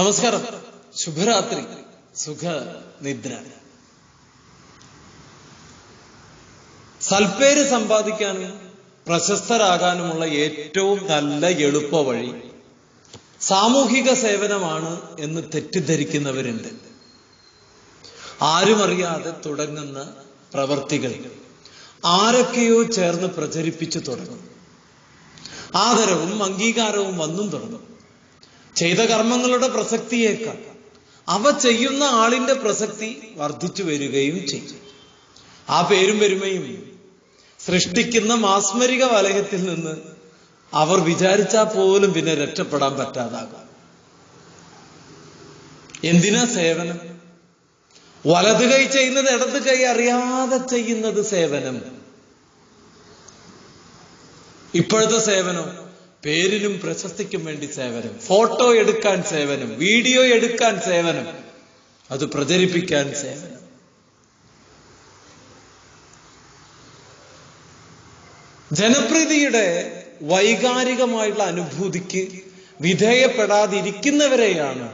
നമസ്കാരം. ശുഭരാത്രി. സുഖ നിദ്ര സൽപ്പേര് സമ്പാദിക്കാനും പ്രശസ്തരാകാനുമുള്ള ഏറ്റവും നല്ല എളുപ്പ വഴി സാമൂഹിക സേവനമാണ് എന്ന് തെറ്റിദ്ധരിക്കുന്നവരുണ്ട്. ആരുമറിയാതെ തുടങ്ങുന്ന പ്രവർത്തികൾ ആരൊക്കെയോ ചേർന്ന് പ്രചരിപ്പിച്ചു തുടങ്ങും. ആദരവും അംഗീകാരവും വന്നും തുടങ്ങും. ചെയ്ത കർമ്മങ്ങളുടെ പ്രസക്തിയേക്കാൾ അവ ചെയ്യുന്ന ആളിന്റെ പ്രസക്തി വർദ്ധിച്ചു വരികയും ചെയ്യും ആ പേരും പെരുമയും സൃഷ്ടിക്കുന്ന മാസ്മരിക വലയത്തിൽ നിന്ന് അവർ വിചാരിച്ചാൽ പോലും പിന്നെ രക്ഷപ്പെടാൻ പറ്റാതാകാം. എന്തിനാ സേവനം? വലത് കൈ ചെയ്യുന്നത് ഇടത് കൈ അറിയാതെ ചെയ്യുന്നത് സേവനം. ഇപ്പോഴത്തെ സേവനം പേരിനും പ്രശസ്തിക്കും വേണ്ടി സേവനം ഫോട്ടോ എടുക്കാൻ സേവനം വീഡിയോ എടുക്കാൻ സേവനം അത് പ്രചരിപ്പിക്കാൻ സേവനം. ജനപ്രീതിയുടെ വൈകാരികമായിട്ടുള്ള അനുഭൂതിക്ക് വിധേയപ്പെടാതിരിക്കുന്നവരെയാണ്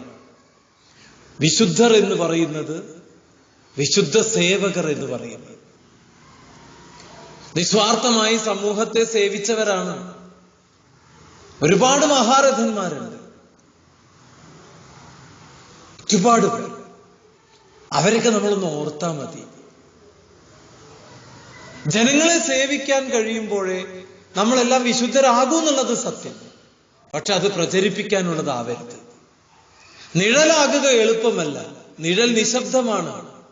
വിശുദ്ധർ എന്ന് പറയുന്നത് വിശുദ്ധ സേവകർ എന്ന് പറയുന്നത്. നിസ്വാർത്ഥമായി സമൂഹത്തെ സേവിച്ചവരാണ് ഒരുപാട് മഹാരഥന്മാരുണ്ട്. ഒരുപാട് പേർ അവരൊക്കെ നമ്മളൊന്ന് ഓർത്താ മതി. ജനങ്ങളെ സേവിക്കാൻ കഴിയുമ്പോഴേ നമ്മളെല്ലാം വിശുദ്ധരാകൂ എന്നുള്ളത് സത്യം. പക്ഷെ അത് പ്രചരിപ്പിക്കാനുള്ളതാവരുത് നിഴലാകുക എളുപ്പമല്ല. നിഴൽ നിശബ്ദമാണ്.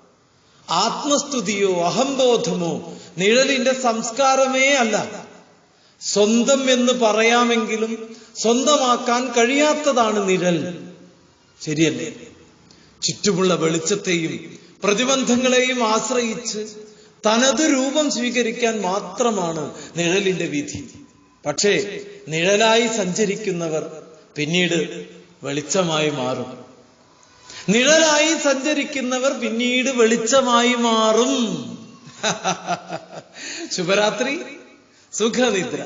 ആത്മസ്തുതിയോ അഹംബോധമോ നിഴലിന്റെ സംസ്കാരമേ അല്ല. സ്വന്തം എന്ന് പറയാമെങ്കിലും സ്വന്തമാക്കാൻ കഴിയാത്തതാണ് നിഴൽ. ശരിയല്ലേ? ചുറ്റുമുള്ള വെളിച്ചത്തെയും പ്രതിബന്ധങ്ങളെയും ആശ്രയിച്ച് തനത് രൂപം സ്വീകരിക്കാൻ മാത്രമാണ് നിഴലിന്റെ വിധി. പക്ഷേ നിഴലായി സഞ്ചരിക്കുന്നവർ പിന്നീട് വെളിച്ചമായി മാറും. നിഴലായി സഞ്ചരിക്കുന്നവർ പിന്നീട് വെളിച്ചമായി മാറും. ശുഭരാത്രി. സുഖനിദ്ര